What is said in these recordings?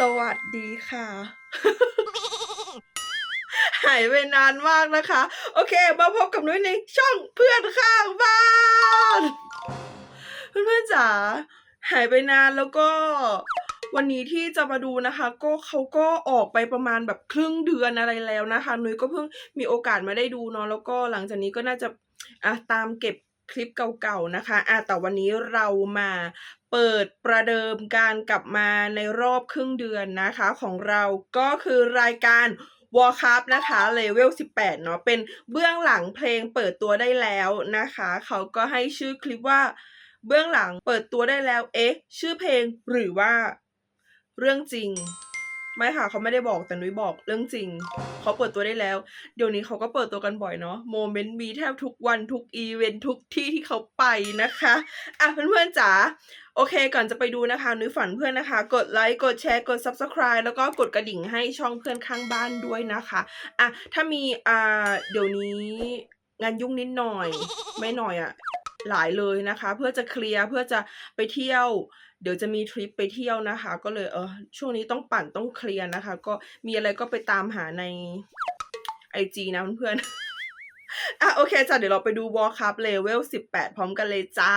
สวัสดีค่ะ หายไปนานมากนะคะ โอเค มาพบกับนุ้ยในช่องเพื่อนข้างบ้าน เพื่อนๆจ๋าหายไปนานแล้วก็วันนี้ที่จะมาดูนะคะ ก็เขาก็ออกไปประมาณแบบครึ่งเดือนอะไรแล้วนะคะ นุ้ยก็เพิ่งมีโอกาสมาได้ดูเนาะแล้วก็หลังจากนี้ก็น่าจะอะตามเก็บคลิปเก่าๆนะคะอะแต่วันนี้เรามา เปิดประเดิมการกลับมาในรอบครึ่งเดือนนะคะของเราก็คือรายการวอลคัพนะคะเลเวล 18 เนาะเป็นเบื้องหลังเพลงเปิดตัวได้แล้วนะคะ เขาก็ให้ชื่อคลิปว่าเบื้องหลังเปิดตัวได้แล้ว เอ๊ะ ชื่อเพลงหรือว่าเรื่องจริง ไม่ค่ะเขาไม่ได้บอกแต่นุ้ยบอกเรื่องจริงเขาเปิดตัวได้แล้ว เดี๋ยวนี้เขาก็เปิดตัวกันบ่อยเนาะโมเมนต์มีแทบทุกวันทุกอีเวนต์ทุกที่ที่เขาไปนะคะอะเพื่อนๆจ๋าโอเค ก่อนจะไปดูนะคะนุ้ยฝันเพื่อนนะคะ กดไลค์กดแชร์กด subscribe แล้วก็กดกระดิ่งให้ช่องเพื่อนข้างบ้านด้วยนะคะอะถ้ามีอ่าเดี๋ยวนี้งานยุ่งนิดหน่อย ไม่หน่อยอะ หลายเลยนะคะ เพื่อจะเคลียร์เพื่อจะไปเที่ยว เดี๋ยวจะมีทริปไปเที่ยวนะคะ ก็เลยเออช่วงนี้ต้องปั่นต้องเคลียร์นะคะ ก็มีอะไรก็ไปตามหาในไอจีนะเพื่อนๆอะโอเคจ้ะเดี๋ยวเราไปดูวอลคัพเลเวล18 พร้อมกันเลยจ้า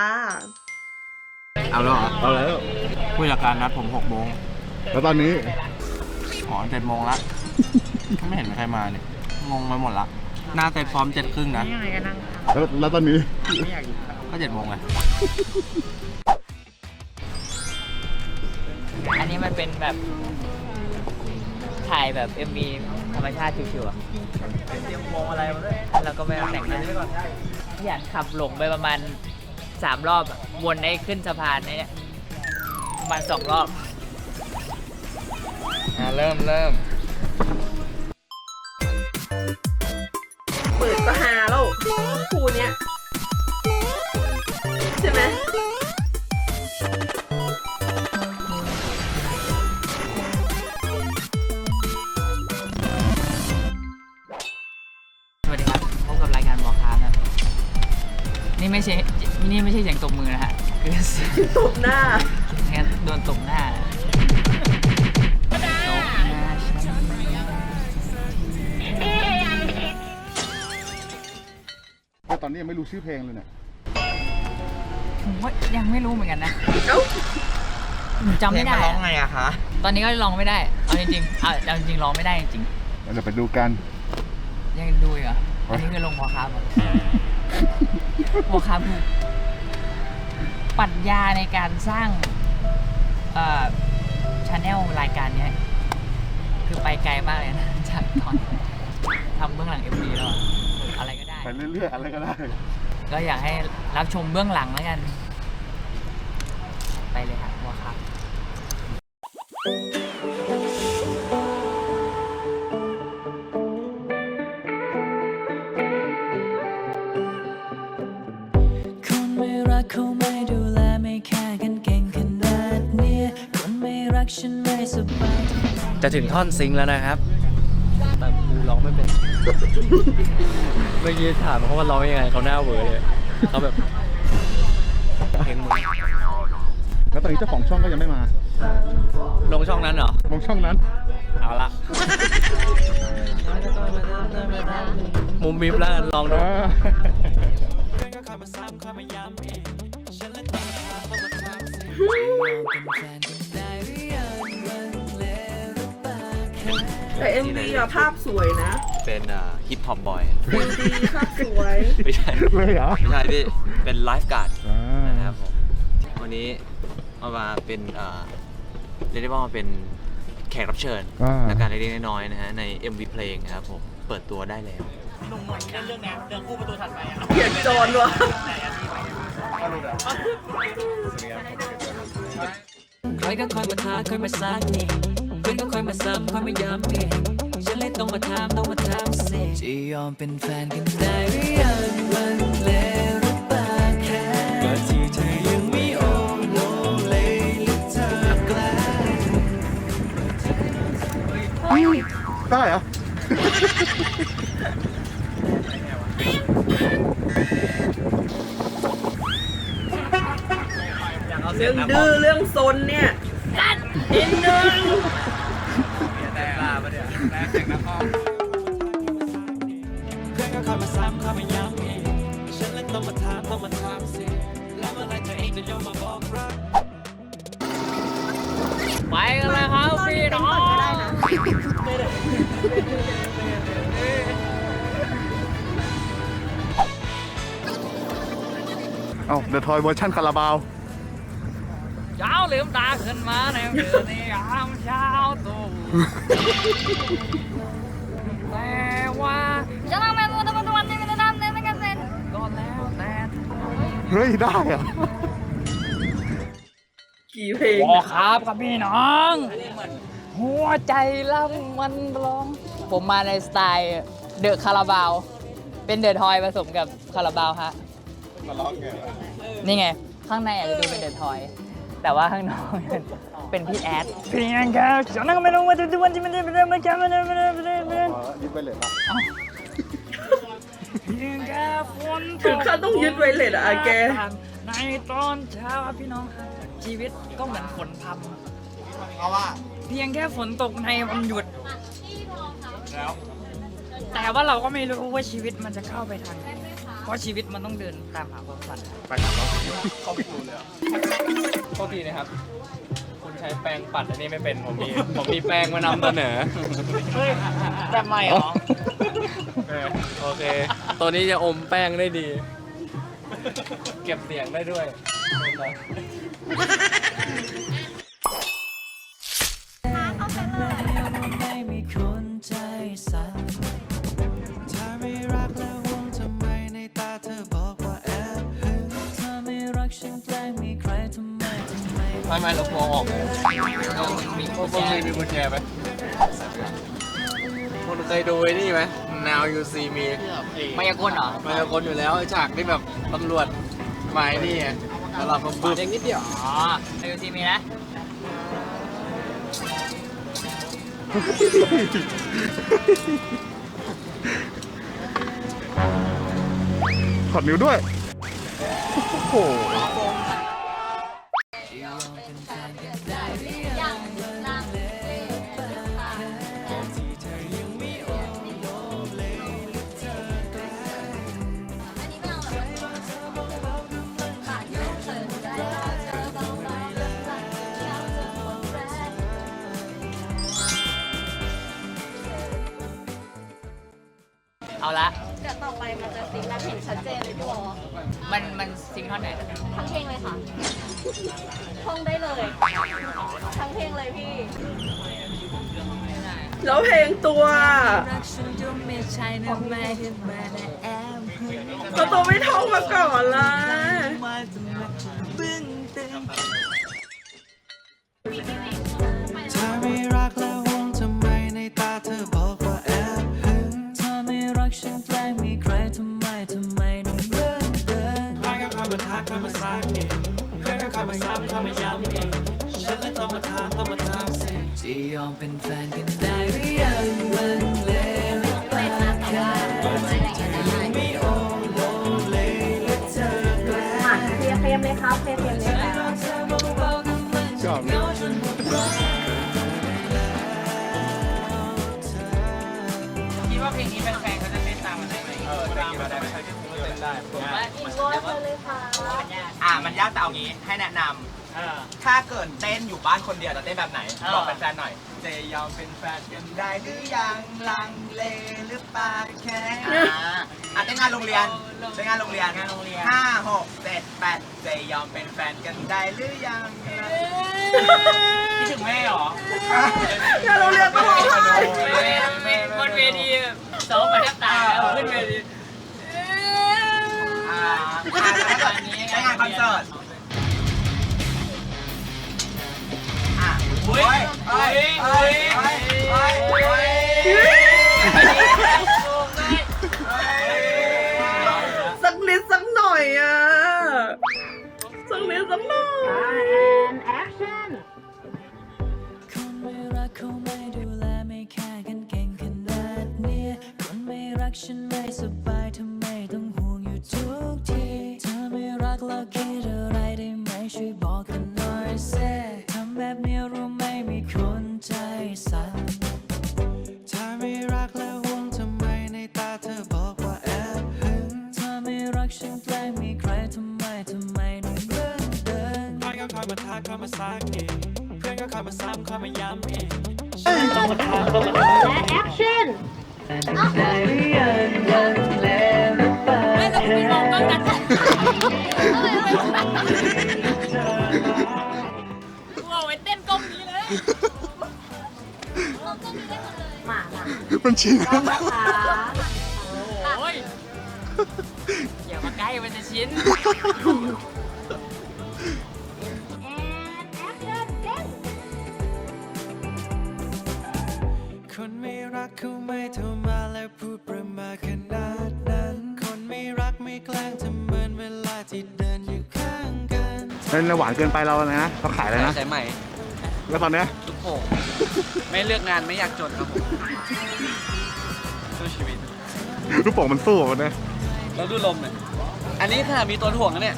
เอาแล้วเหรอเอาแล้วผู้จัดการนัดผมหกโมงแล้วตอนนี้อ๋อเจ็ดโมงละ ไม่เห็นมีใครมาเนี่ยงงไปหมดละ หน้าเต็พร้อมเจ็ดครึ่งนะ แล้วแล้วตอนนี้ก็ เจ็ดโมงไงอันนี้มันเป็นแบบถ่ายแบบ MV ธรรมชาติชิวๆอะเป็นเตรียมมองอะไรมาด้วยเราก็ไม่ต้องแต่งหน้าอยากขับหลงไปประมาณสามรอบอะวนได้ขึ้นสะพานเนี่ยประมาณสองรอบ อ่าเริ่มเริ่มเปิดก็หาแล้วคู่เนี้ย ไม่ใช่นี่ไม่ใช่เสียงตบมือนะฮะคือเสียงตบหน้างั้นโดนตบหน้าตบหน้าฉันก็ตอนนี้ยังไม่รู้ชื่อเพลงเลยเนี่ยผมว่ายังไม่รู้เหมือนกันนะเอ้าผมจำไม่ได้เพลงนร้องอะไงอะคะตอนนี้ก็ร้องไม่ได้เอาจริงๆเอาเอาจริงๆร้องไม่ได้จริงเราจะไปดูกันๆยังดูอีกเหรออันนี้คือลงวอลคาร์บ วอลคาร์บคือปรัชญาในการสร้างเอ่อชาแนลรายการเนี้ย คือไปไกลมากเลยนะจากตอนทำเบื้องหลังเอ็มวีแล้วอะอะไรก็ได้ ไปเรื่อยๆอะไรก็ได้ ก็อยากให้รับชมเบื้องหลังแล้วกัน ไปเลยครับวอลคาร์บ จะถึงท่อนซิงค์แล้วนะครับ แต่กูร้องไม่เป็น เมื่อกี้ถามเขาว่าร้องยังไงเขาหน้าเวอร์เลยเขาแบบเพลงมึงแล้วตอนนี้เจ้าของช่องก็ยังไม่มา ลงช่องนั้นเหรอ ลงช่องนั้น เอาละมุมมิบแล้วกันลองดูอ่า แต่ MV อะภาพสวยนะเป็นฮิปฮอปบอยเพลงดีภาพสวย ไม่ใช่เลยเหรอไม่ใช่พี่เป็นไลฟ์การ์ดอ่านะครับผมวันนี้เอามาเป็นเอ่อเรียกได้ว่ามาเป็นแขกรับเชิญอ่า และการเล็กๆน้อยๆนะฮะใน MV เพลงนะครับผมเปิดตัวได้แล้วเขียนโจรวะใครก็คอยมาท้าคอยมาซักนี่เพื่อนก็คอยมาซ้ำคอยมาย้ำเองฉันเลยต้องมาถามต้องมาถามเสิจะยอมเป็นแฟนกันได้หรือยังมันเลวรือเปล่าแค่ก็ที่เธอยังไม่โอ้โลเลยหรือเธอกล้าได้เหรอเรื่องดื้อเรื่องซนเนี่ยเอนิดนึง ไปกันเลยครับพี่น้องเอ้าเดอะทอยเวอร์ชันคาราบาว เช้าลืมตาขึ้นมาในเดือนนี้ยามเช้าตู่แต่ว่าจะต้องเป็นตัวตัวนี้เป็นน้ำเนี่ยไม่กันเป็นก็แล้วแต่เฮ้ย ได้เหรอ กี่เพลงวอครับครับพี่น้อง หัวใจล่ำมันร้อง ผมมาในสไตล์เดอะคาราบาว เป็นเดอะทอยผสมกับคาราบาวฮะนี่ไง ข้างในอาจจะดูเป็นเดอะทอย แต่ว่าข้างนอกเป็นพี่แอดเพียงแค่ฉันนั่งไม่รู้ว่าจะดูวันที่มันจะเป็นมันจะมันจะมันจะมันจะมันจะยึดไปเลยครับเพียงแค่ฝนถึงขั้นต้องยึดไวเลสอะแกในตอนเช้าครับพี่น้องครับ ชีวิตก็เหมือนฝนพรำเอาว่าเพียงแค่ฝนตกในวันหยุดแต่ว่าเราก็ไม่รู้ว่าชีวิตมันจะเข้าไปทางไหนเพราะชีวิตมันต้องเดินตามหาความฝัน ไปครับเข้าไปดูเลยโทษทีนะครับ คุณใช้แป้งปัดอันนี้ไม่เป็นผมมีผมมีแป้งมานำเสนอเฮ้ยแต่ไม่หรอ เออโอเค ตัวนี้จะอมแป้งได้ดี เก็บเสียงได้ด้วย ไม่มีคนใจสั่นเธอไม่รักและห่วงทำไมในตาเธอบอกว่าแอบหึงเธอไม่รักฉันแกล้งมีใครทำไมทำไมทำไมเราพอออกเลยมีพวกมีมีกุญแจไหมคุณเคยดูไอ้นี่ไหม Now You See Me มายากลเหรอมายากลอยู่แล้วไอ้ฉากที่แบบตำรวจหมายนี่ไง แล้วเราก็บึ้มเด็กนิดเดียว อ๋อเอลซีมีนะถอดนิ้วด้วย โอ้โหเอา มันจะซิงค์แบบเห็นชัดเจนเลยพี่วอมันมันซิงค์ท่อนไหนทั้งเพลงเลยค่ะท่องได้เลย ทั้งเพลงเลยพี่ แล้วเพลงตัวรักฉันก็ไม่ใช่นะไม่ได้มาแต่แอบหึงเราตัวไม่ท่องมาก่อนละ มาทักคอยมาซักอีกใครก็คอยมาซ้ำคอยมาย้ำอีกฉันเลยต้องมาถามต้องมาถามสิจะยอมเป็นแฟนกันได้หรือยังมันเลวหรือเปล่าแค่ยังไม่โอโลเลและเธอแกล้งเคลียร์เพลงเลยครับเคลียร์เพลงเลยค่ะชอบเลยคิดว่าเพลงนี้แฟนๆเขาจะเต้นตามมันได้ไหมเออแต่กินมาได้ใช้เต้นได้อินวอร์เลยค่ะอะมัน ยากแต่เอางี้ให้แนะนำถ้าเกิดเต้นอยู่บ้านคนเดียวจะเต้นแบบไหนบอกแฟนๆหน่อย เจะยอมเป็นแฟนกันได้หรือยังลังเลหรือเปล่าแค่อะอะเต้นงานโรงเรียนเต้นงานโรงเรียนงานโรงเรียน ห้าหกเจ็ดแปดเจะยอมเป็นแฟนกันได้หรือยังคิดถึงแม่หรองานโรงเรียนก็ร้องไห้บนเวทีซ้อมมาแทบตายแล้วขึ้นเวทีอ่าอะแล้วก็ ใช้งานคอนเสิร์ตอะเฮ้ยเฮ้ยเฮ้ยเฮ้ยเฮ้ยเฮ้ยสักนิดสักหน่อยอะ สักนิดสักหน่อยคนไม่รักเขาไม่ดูแลไม่แค่กันเก่งขนาดเนี้ยคนไม่รักฉันไม่สบาย ช่วยบอกกันหน่อยสิทำแบบนี้รู้ไหมมีสั่นถ้าไม่รักแล้วห่วงทำไมในตาเธอบอกว่าแอบหึงถ้าไม่รักฉันแกล้งมีใครทำไมทำไมในเมื่อเดินใครก็คอยมาทักคอยมาซักอีกเพื่อนก็คอยมาซ้ำคอยมาย้ำอีกและแอคชั่นไม่ต้องไปมองกล้องนั้น กล้องนี้เลยมามามันชินนะคะโอ้ยอย่ามาใกล้มันจะชิ้นแอนแอคชั่นเต้นคนไม่รักเขาไม่โทรมาแล้วพูดประมาทขนาดนั้น คนไม่รักไม่แกล้งทำเหมือนเวลาที่เดินอยู่ข้างกันเป็นหวานเกินไปเรานะเราขายอะไรนะ ใส่ใหม่ แล้วตอนเนี้ยลูกโป่งไม่เลือกงานไม่อยากจนครับผมสู้ชีวิต ลูกโป่งมันสู้มันนะแล้วดูลมเนี่ยอันนี้ขนาดมีตัวถ่วงนะเนี่ย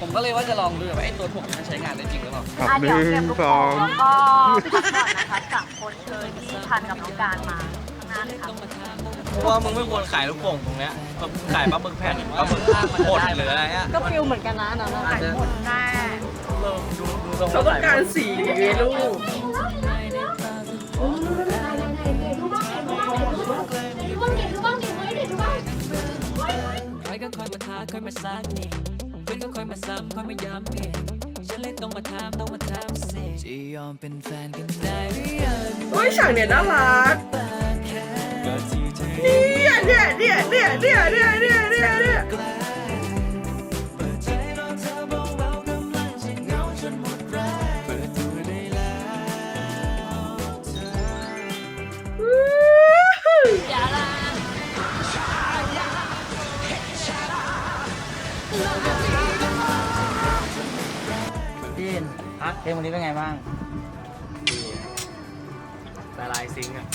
ผมก็เลยว่าจะลองดูว่าไอ้ตัวถ่วงมันใช้งานได้จริงหรือเปล่า ครับอะหเดี๋ยวนึ่เก็บงลูกสโป่องงแล้วก็พักก่อนนะคะจากคนเชิญที่ทันกับน้องการมาข้างหน้าเลยค่ะเพราะว่ามึงไม่ควรขายลูกโป่งตรงเนี้ยแบบขายปลาหมึกแผ่นปลาหมึกหมดหรืออะไรอะก็ฟิลเหมือนกันนะนะนะขายหมดแน่ ดูดูทรงเขาต้องการสีลูกใครก็คอยมาทักคอยมาซักนี่เพื่อนก็คอยมาซ้ำคอยมาย้ำอีกฉันเลยต้องมาถามต้องมาถามสิจะยอมเป็นแฟนกันได้หรือยังโอ้ยฉากเนี่ยน่ารักนี่เธอเนี่ยเนี่ยเนี่ยเนี่ยเนี่ยเนี่ยเนี่ยเนี่ยเนี่ย เพลงวันนี้เป็นไงบ้างละลายซิงอะ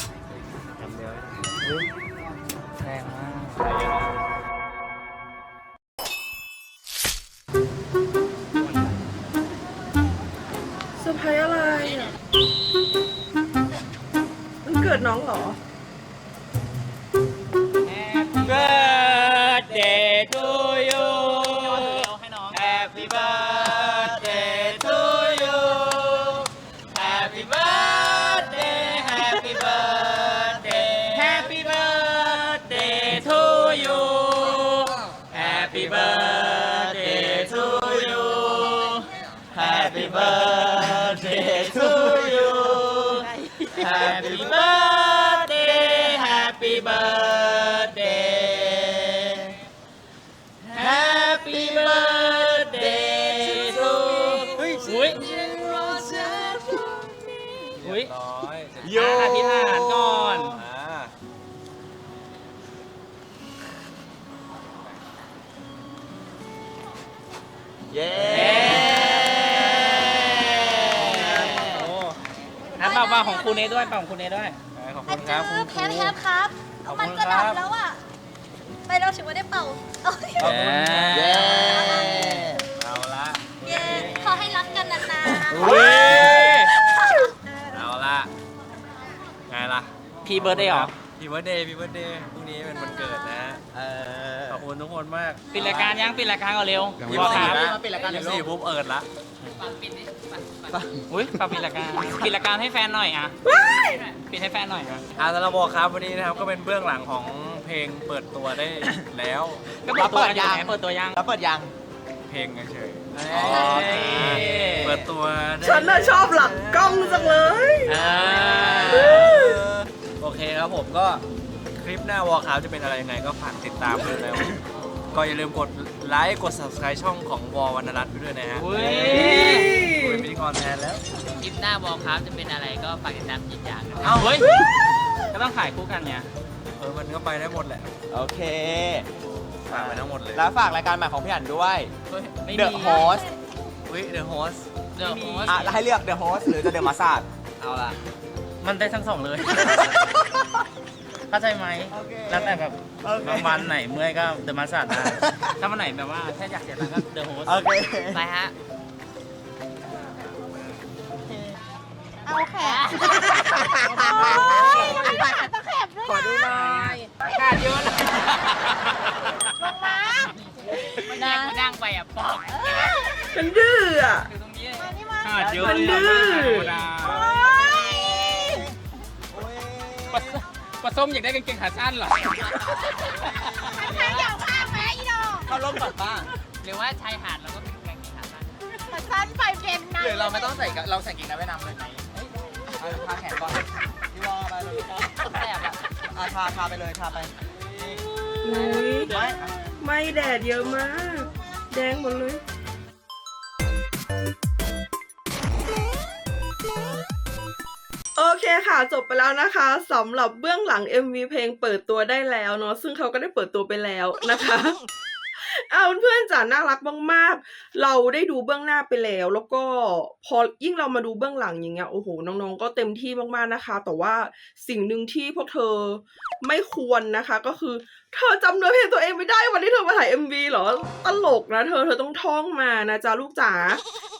ทำเดียวแรงมาก birthday Happy birthday to เฮ้ยอุ้ย อุ้ยโยอธิษฐานก่อน เย้อะเป่าเป่าของคุณเนด้วยเป่าของคุณเนด้วย ขอบคุณครับคุณคแฮรูปแฮปครับ ขอบมัคุนณจะครัดับบแล้วอะ ไปเราถึงว่าได้เป่าเอาขอบคุณเย้ เอาละเย้ขอให้รักกันนานอุ้ยเอาละไงล่ะพีเบิร์ดได้หรอพีเบิร์ดเดย์พีเบิร์ดเดย์พรุ่งนี้เป็นวันเกิดนะขอบคุณทุกคนมากปิดรายการยังปิดรายการก่อนเร็วยังไม่บอกปิคดรับนะปิดรายการยี่สี่ปุ๊บเอิดละ อุ้ยฝากปิดรายการปิดรายการให้แฟนหน่อยอะปิดให้แฟนหน่อยอะอ่าสำหรับบอกครับวันนี้นะครับก็เป็นเบื้องหลังของเพลงเปิดตัวได้แล้วก็เปิดตัวยังเปิดตัวยังแล้วเปิดยังเพลงเฉยโอเคๆเปิดตัวได้ฉันน่ะชอบหลังกล้องจังเลยอ่าโอเคครับผมก็คลิปหน้าวอลครับจะเป็นอะไรยังไงก็ฝากติดตามด้วยนะ ก็อย่าลืมกดไลค์กด subscribe ช่องของวอลวรรณรัตน์ไปด้วยนะฮะอุ้ยเป็นพิธีกรแทนแล้ว คลิปหน้าบอกครับจะเป็นอะไรก็ฝากติดตามอีกอย่างเอ้าเฮ้ยก็ต้องถ่ายคู่กันเนี่ยเออมันก็ไปได้หมดแหละโอเค ฝากไปทั้งหมดเลยแล้วฝากรายการใหม่ของพี่อันด้วยไม่ The มี Host วิเดอะโฮสเดอะโฮสอะแล้วให้เลือก The Host หรือ The Massage เอาละมันได้ทั้งสองเลย เข้าใจไหมแล้วแต่แบบโอเคบางวันไหนเมื่อยก็เดอะมาสได้ถ้าวันไหนแบบว่าแค่อยากเสียตังค์ก็เดอะโฮสโอเคไปฮะๆเอาแค่ยอันนี้ขาดตะแคบด้วยขอดูหน่อยขาดเยอะเลยลงมาไม่ได้กูนั่งไปอะปอกมันดื้ออะอยู่ตรงนี้เลยมานี่มาขาดเยอะมันดื้อโอ๊ย ปลาส้มอยากได้กางเกงขาสั้นเหรอ มันทางยาวข้างแม่อีดอกเขาล้มก่อนป้าหรือว่าชายหาดเราก็เป็นกางเกงขาสั้นมันสั้นไปเป็นนะหรือเราไม่ต้องใส่กะเราใส่กิ่งน้ำเวียดนามเลยไหมเอาทาแขนก่อนพี่วอมาเลยครับแสบอะอะทาทาไปเลยทาไปอุ้ยไม่ ไม่แดดเยอะมาก แดงหมดเลย เคค่ะ จบไปแล้วนะคะสำหรับเบื้องหลัง MV เพลงเปิดตัวได้แล้วเนาะซึ่งเขาก็ได้เปิดตัวไปแล้วนะคะ เอาเพื่อนๆจ๋าน่ารักมากๆ เราได้ดูเบื้องหน้าไปแล้ว แล้วก็พอยิ่งเรามาดูเบื้องหลังอย่างเงี้ยโอ้โหน้องๆ ก็เต็มที่มากๆนะคะ แต่ว่าสิ่งหนึ่งที่พวกเธอไม่ควรนะคะ ก็คือ เธอจำเนื้อเพลงตัวเองไม่ได้วันที่เธอมาถ่าย MV เหรอ ตลกนะเธอเธอต้องท่องมานะจ๊ะลูกจ๋า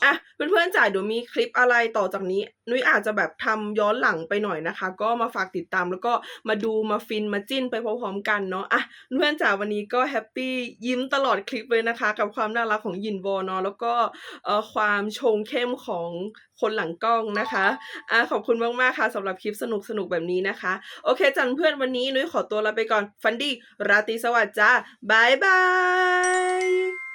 อะเพื่อนๆจ๋าเดี๋ยวมีคลิปอะไรต่อจากนี้ นุ้ยอาจจะแบบทำย้อนหลังไปหน่อยนะคะ ก็มาฝากติดตามแล้วก็มาดูมาฟินมาจิ้นไปพร้อมๆกันเนาะอะเพื่อนจ๋าวันนี้ก็แฮปปี้ยิ้มตลอดคลิปเลยนะคะ กับความน่ารักของยินวอเนาะแล้วก็เอ่อความชงเข้มของ คนหลังกล้องนะคะอะขอบคุณมากๆค่ะสำหรับคลิปสนุกๆแบบนี้นะคะ โอเคจันเพื่อนวันนี้นุ้ยขอตัวลาไปก่อน ฟันดี้ราตรีสวัสดิ์จ้าบายบาย